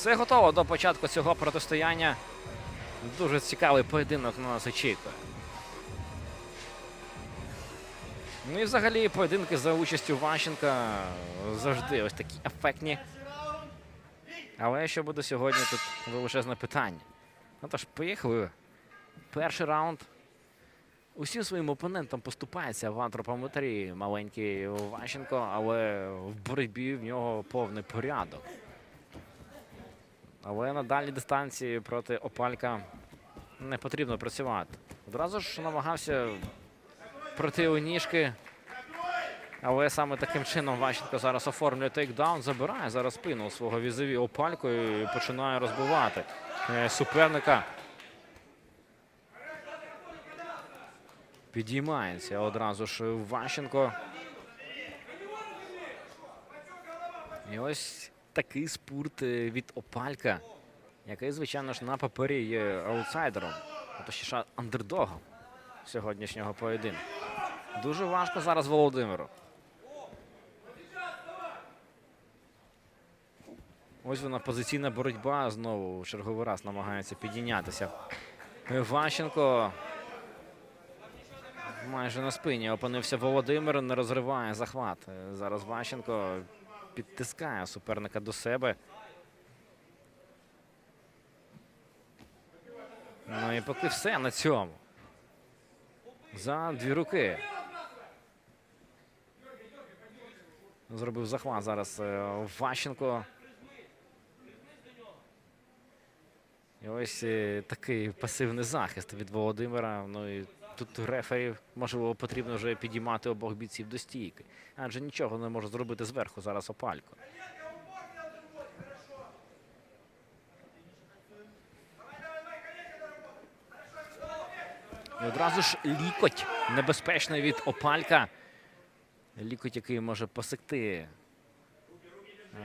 Все готово до початку цього протистояння. Дуже цікавий поєдинок на нас очікує. Ну і взагалі поєдинки за участю Ващенка завжди ось такі ефектні. Але що буде сьогодні, тут величезне питання. Ну тож, поїхали. Перший раунд. Усім своїм опонентам поступається в антропометрії маленький Ващенко, але в боротьбі в нього повний порядок. Але на дальній дистанції проти Опалька не потрібно працювати. Одразу ж намагався пройти у ніжки. Але саме таким чином Ващенко зараз оформлює тейкдаун, забирає зараз спину у свого візові Опалько і починає розбивати е, суперника. Підіймається одразу ж Ващенко. І ось такий спорт е, від Опалька, який, звичайно ж, на папері є аутсайдером, а точніше андердогом сьогоднішнього поєдинку. Дуже важко зараз Володимиру. Ось вона позиційна боротьба знову в черговий раз намагається підійнятися. Ващенко майже на спині опинився Володимир, не розриває захват. Е, Зараз Ващенко підтискає суперника до себе. Ну і поки все на цьому. За дві руки. Зробив захват зараз е, Ващенко. І ось е, такий пасивний захист від Володимира. Ну і тут рефері, можливо, потрібно вже підіймати обох бійців до стійки. Адже нічого не може зробити зверху зараз Опалько. І одразу ж лікоть небезпечний від Опалька. Лікоть, який може посекти е,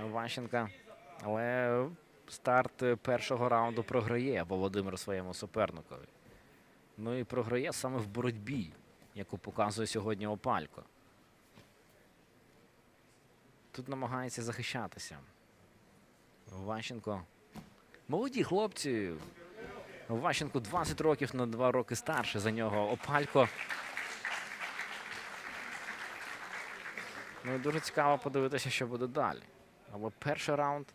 Ващенка. Але старт першого раунду програє Володимир своєму суперникові. Ну і програє саме в боротьбі, яку показує сьогодні Опалько. Тут намагається захищатися. Ващенко. Молоді хлопці. Ващенко 20 років на 2 роки старше за нього. Опалько. Ну дуже цікаво подивитися, що буде далі. Але перший раунд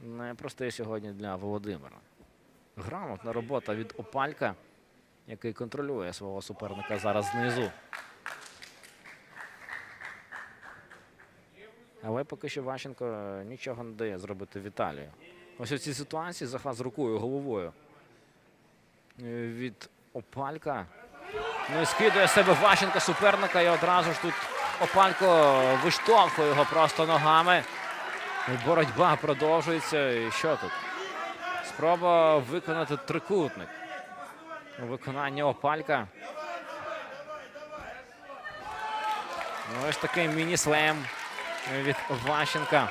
непростий сьогодні для Володимира. Грамотна робота від Опалька, який контролює свого суперника зараз знизу. Але поки що Ващенко нічого не дає зробити Віталію. Ось у цій ситуації захват з рукою, головою е, від Опалька. Ну і скидує себе Ващенко суперника і одразу ж тут Опалько виштовхує його просто ногами. Боротьба продовжується. І що тут? Спроба виконати трикутник. У виконанні Опалька. Ну, ось такий міні-слем від Ващенка.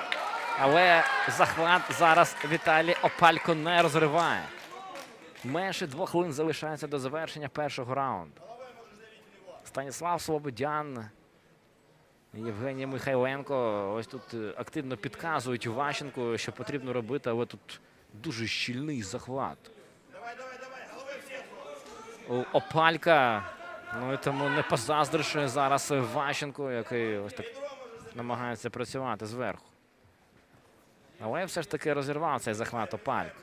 Але захват зараз Віталій Опалько не розриває. Менше двох хвилин залишається до завершення першого раунду. Станіслав Слободян, Євгеній Михайленко. Ось тут е, активно підказують Ващенку, що потрібно робити, але тут дуже щільний захват. Опалька. Ну і тому не позаздриш зараз Ващенку, який ось так намагається працювати зверху. Але все ж таки розірвав цей захват Опальк.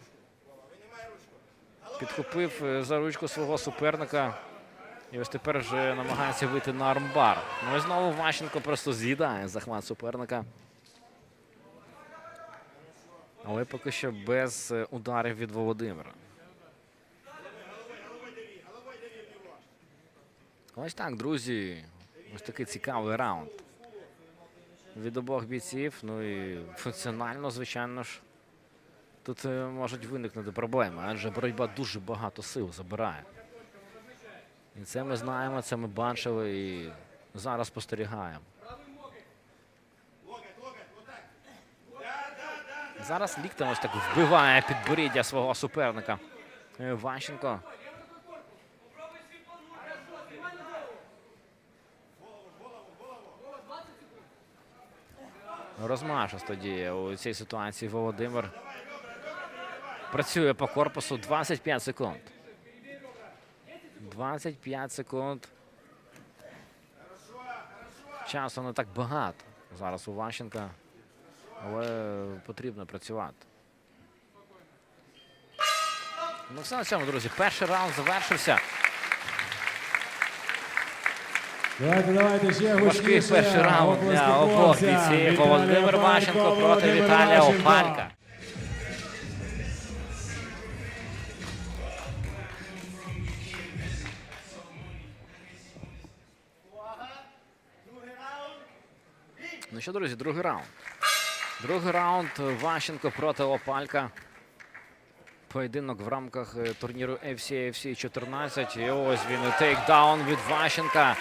Підхопив е, за ручку свого суперника. І ось тепер вже намагається вийти на армбар. Ну і знову Ващенко просто з'їдає захват суперника. Але поки що без е, ударів від Володимира. Ось так, друзі. Ось такий цікавий раунд. Від обох бійців. Ну і функціонально, звичайно ж. Тут е, можуть виникнути проблеми, адже боротьба дуже багато сил забирає. І це ми знаємо, це ми бачили і зараз спостерігаємо. Зараз ліктем ось так вбиває підборіддя свого суперника. Е, Ващенко. Розмашисто діє у цій ситуації Володимир. Працює по корпусу 25 секунд. 25 секунд. Часу не так багато. Зараз у Ващенка. Але потрібно працювати. Ну, все на цьому, друзі. Перший раунд завершився. Давайте, давайте ще Важкий гучніше. перший раунд Оплески для обох хлопцям. бійців. Віталій Володимир Опалько Ващенко проти Володимир Віталія Ващенко. Опалька. Ну що, друзі, другий раунд. Другий раунд Ващенко проти Опалька. Поєдинок в рамках е, турніру FC FC 14. І ось він тейкдаун від Ващенка.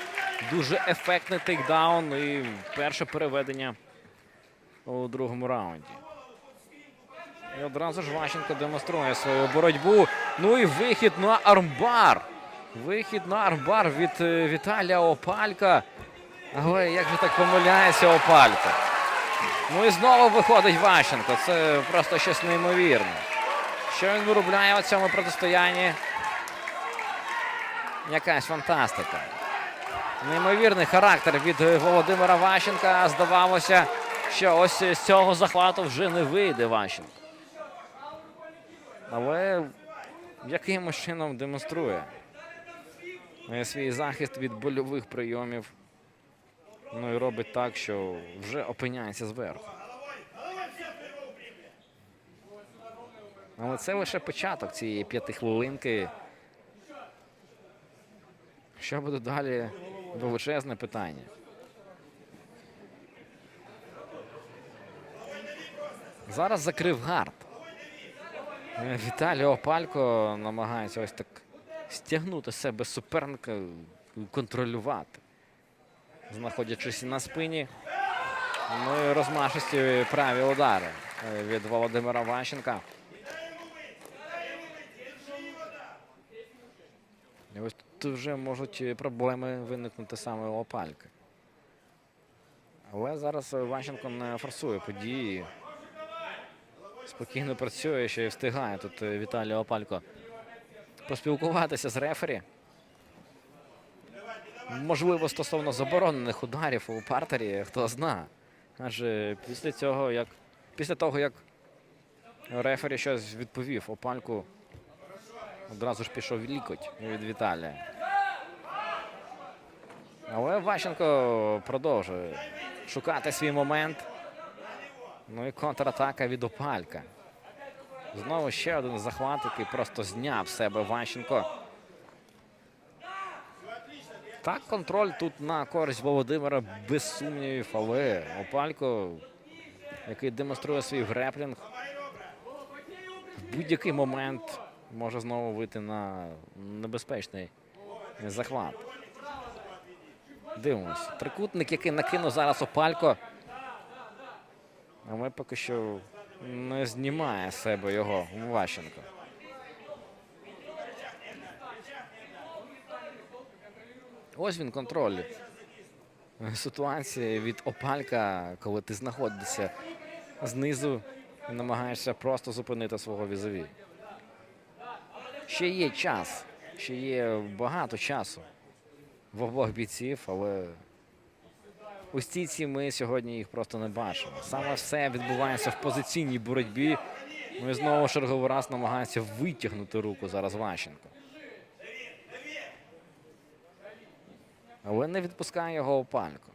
Дуже ефектний тейкдаун і перше переведення у другому раунді. І одразу ж Ващенко демонструє свою боротьбу. Ну і вихід на армбар. Вихід на армбар від е, Віталія Опалька. Але як же так помиляється Опалько? Ну і знову виходить Ващенко. Це просто щось неймовірне. Що він виробляє у цьому протистоянні? Якась фантастика. Неймовірний характер від Володимира Ващенка. Здавалося, що ось з цього захвату вже не вийде Ващенко. Але якимось чином демонструє е, свій захист від больових прийомів. Ну і робить так, що вже опиняється зверху. Але це лише початок цієї п'ятихвилинки. Що буде далі? Величезне питання. Зараз закрив гард. Віталій Опалько намагається ось так стягнути себе суперника, контролювати. Знаходячись на спині. Ну і розмашисті праві удари від Володимира Ващенка. І ось вже можуть е, проблеми виникнути саме у Опалька. Але зараз Ващенко не форсує події. Спокійно працює, ще й встигає тут е, Віталій Опалько поспілкуватися з рефері. Можливо, стосовно заборонених ударів у партері, хто зна. Адже після цього, як після того, як рефері щось відповів Опальку, одразу ж пішов лікоть від Віталія. Але Ващенко продовжує шукати свій момент. Ну і контратака від Опалька. Знову ще один захват, який просто зняв себе Ващенко. Так, контроль тут на користь Володимира без сумнівів, але Опалько, який демонструє свій греплінг, в будь-який момент може знову вийти на небезпечний захват. Дивимось. Трикутник, який накинув зараз Опалько. Але поки що не знімає з себе його Ващенко. Ось він контроль ситуації від Опалька, коли ти знаходишся знизу і намагаєшся просто зупинити свого візові. Ще є час, ще є багато часу в обох бійців, але у стійці ми сьогодні їх просто не бачимо. Саме все відбувається в позиційній боротьбі. Ну і знову черговий раз намагається витягнути руку зараз Ващенко. Але не відпускає його Опалько.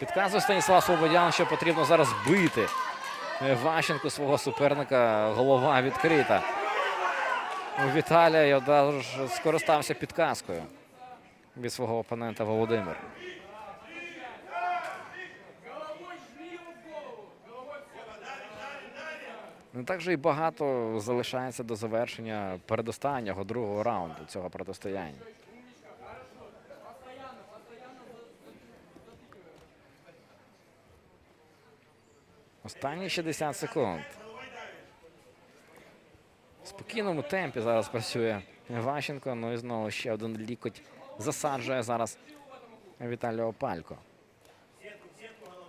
Підказує Станіслав Слободян, що потрібно зараз бити Ващенко свого суперника. Голова відкрита. Віталія і одразу ж скористався підказкою від свого опонента Володимир. Не так же і багато залишається до завершення передостаннього другого раунду цього протистояння. Останні 60 секунд. Спокійному темпі зараз працює Ващенко. Ну і знову ще один лікоть засаджує зараз Віталій Опалько.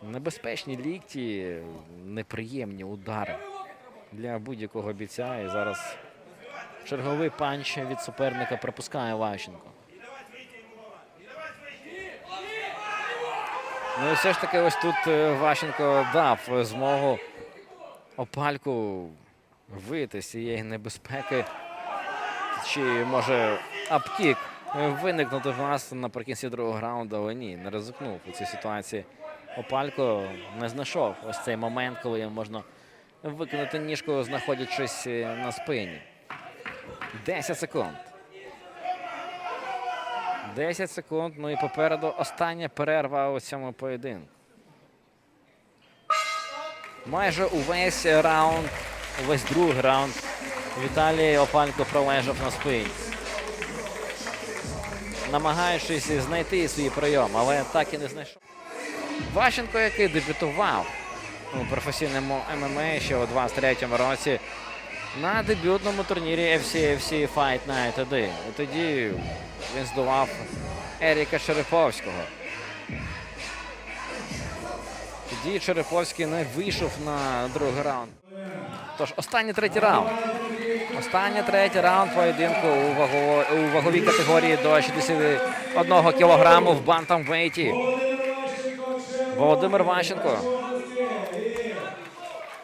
Небезпечні лікті, неприємні удари для будь-якого бійця. І зараз черговий панч від суперника пропускає Ващенко. Ну і все ж таки, ось тут е, Ващенко дав змогу опальку вийти з цієї небезпеки. Чи може аптік е, виникнути в нас наприкінці другого раунду, але ні, не ризикнув у цій ситуації. Опалько не знайшов ось цей момент, коли можна викинути ніжку, знаходячись е, на спині. 10 секунд. 10 секунд. Ну і попереду остання перерва у цьому поєдинку. Майже увесь раунд, увесь другий раунд Віталій Опалько пролежав на спині. Намагаючись знайти свій прийом, але так і не знайшов. Ващенко, який дебютував у професійному ММА ще у 23-му році на дебютному турнірі FCFC Fight Night 1. І тоді він здолав Еріка Череповського. Тоді Череповський не вийшов на другий раунд. Тож, останній третій раунд. Останній третій раунд поєдинку у, вагово, у ваговій категорії до 61 кілограму в бантамвейті. Володимир Ващенко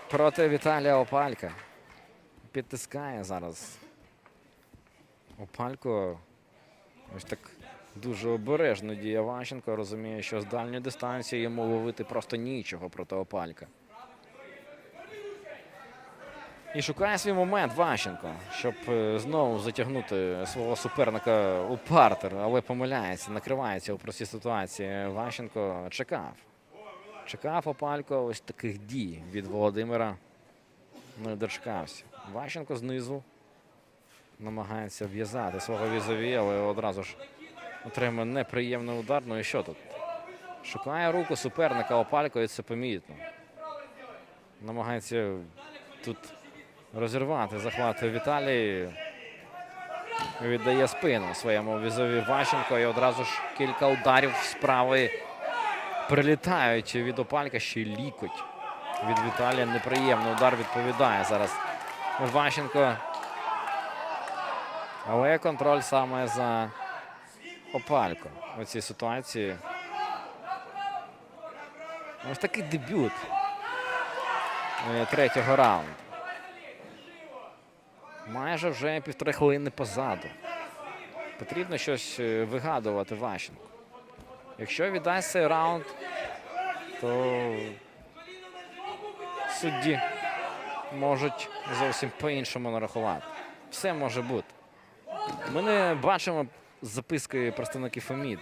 проти Віталія Опалька. Підтискає зараз. Опалько ось так дуже обережно діє Ващенко. Розуміє, що з дальньої дистанції йому ловити просто нічого проти Опалька. І шукає свій момент Ващенко, щоб е, знову затягнути свого суперника у партер, але помиляється, накривається у простій ситуації. Ващенко чекав. Чекав Опалько ось таких дій від Володимира. Не дочекався. Ващенко знизу намагається в'язати свого візові, але одразу ж отримує неприємний удар. Ну і що тут? Шукає руку суперника Опалько, і це помітно. Намагається тут розірвати захват Віталій. Віддає спину своєму візові Ващенко і одразу ж кілька ударів з правої прилітають від Опалька ще й лікоть. Від Віталія неприємний удар відповідає зараз Ващенко. Але контроль саме за Опалько у цій ситуації. Ось такий дебют е, третього раунду. Майже вже півтори хвилини позаду. Потрібно щось е, вигадувати Ващенко. Якщо віддасть цей раунд, то судді можуть зовсім по-іншому нарахувати. Все може бути. Ми не бачимо записки представників ФОМІД.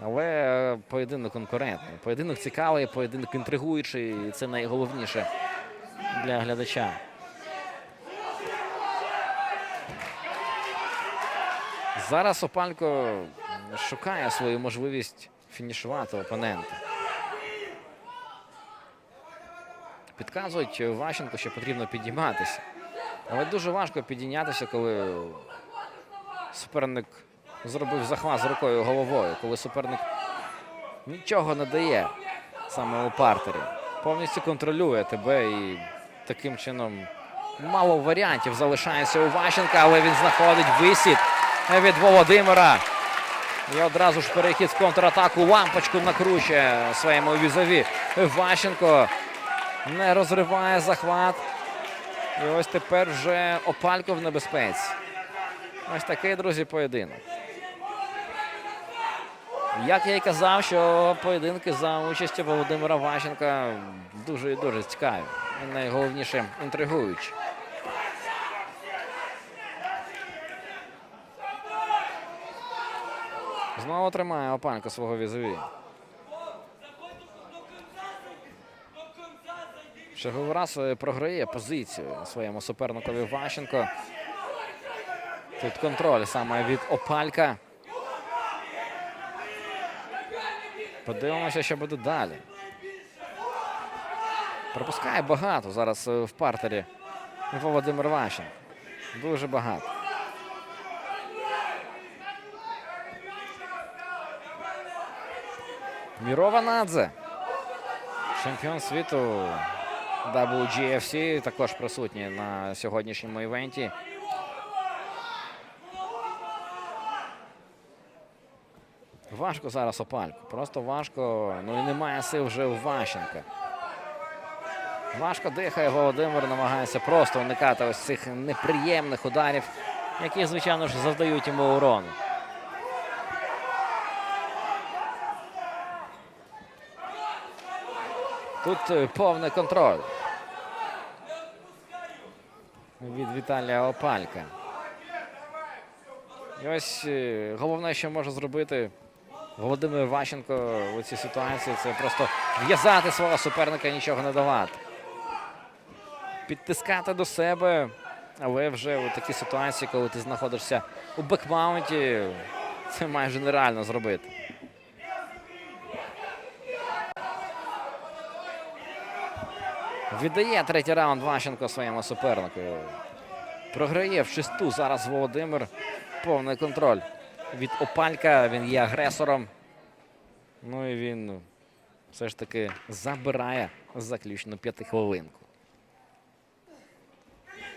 Але поєдинок конкурентний. Поєдинок цікавий, поєдинок інтригуючий, і це найголовніше для глядача. Зараз Опалько шукає свою можливість фінішувати опонента. Підказують Ващенко, що потрібно підійматися. Але дуже важко підійнятися, коли суперник зробив захват з рукою головою, коли суперник нічого не дає саме у партері. Повністю контролює тебе і таким чином мало варіантів залишається у Ващенка, але він знаходить висід від Володимира. І одразу ж перехід в контратаку. Лампочку накручує своєму візові. Ващенко не розриває захват. І ось тепер вже Опалько в небезпеці. Ось такий, друзі, поєдинок. Як я й казав, що поєдинки за участю Володимира Ващенка дуже і дуже цікаві. Найголовніше інтригуючі. Знову тримає Опанко свого візові. Черговий раз е, програє позицію своєму суперникові Ващенко. Тут контроль саме від Опалька. Подивимося, що буде далі. Пропускає багато зараз е, в партері Володимир Ващенко. Дуже багато. Мірова Надзе. Чемпіон світу WGFC також присутні на сьогоднішньому івенті. Важко зараз опальку. Просто важко. Ну і немає сил вже у Ващенка. Важко дихає Володимир, намагається просто уникати ось цих неприємних ударів, які, звичайно ж, завдають йому урону. Тут е, повний контроль від Віталія Опалька. І ось е, головне, що може зробити Володимир Ващенко у цій ситуації, це просто в'язати свого суперника і нічого не давати. Підтискати до себе, але вже у такій ситуації, коли ти знаходишся у бекмаунті, це майже нереально зробити. Віддає третій раунд Ващенко своєму супернику. Програє в шесту. Зараз Володимир. Повний контроль від Опалька. Він є агресором. Ну і він все ж таки забирає заключну п'ятихвилинку.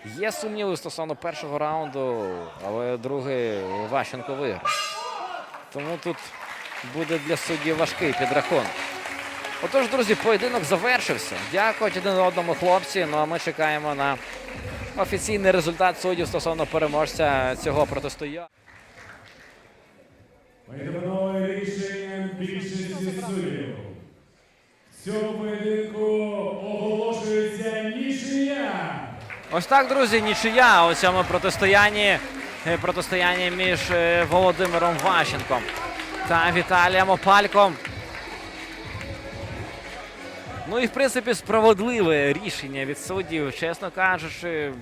Є сумніви стосовно першого раунду, але другий Ващенко виграв. Тому тут буде для судді важкий підрахунок. Отож, друзі, поєдинок завершився. Дякують один одному хлопці. Ну а ми чекаємо на офіційний результат суддів стосовно переможця цього протистояння. Поєдинкове рішенням більшості суддів. В цьому поєдинку оголошується нічия. Ось так, друзі, нічия у цьому протистоянні. Е, Протистоянні між е, Володимиром Ващенком та Віталієм Опальком. Ну і в принципі справедливе рішення від суддів, чесно кажучи.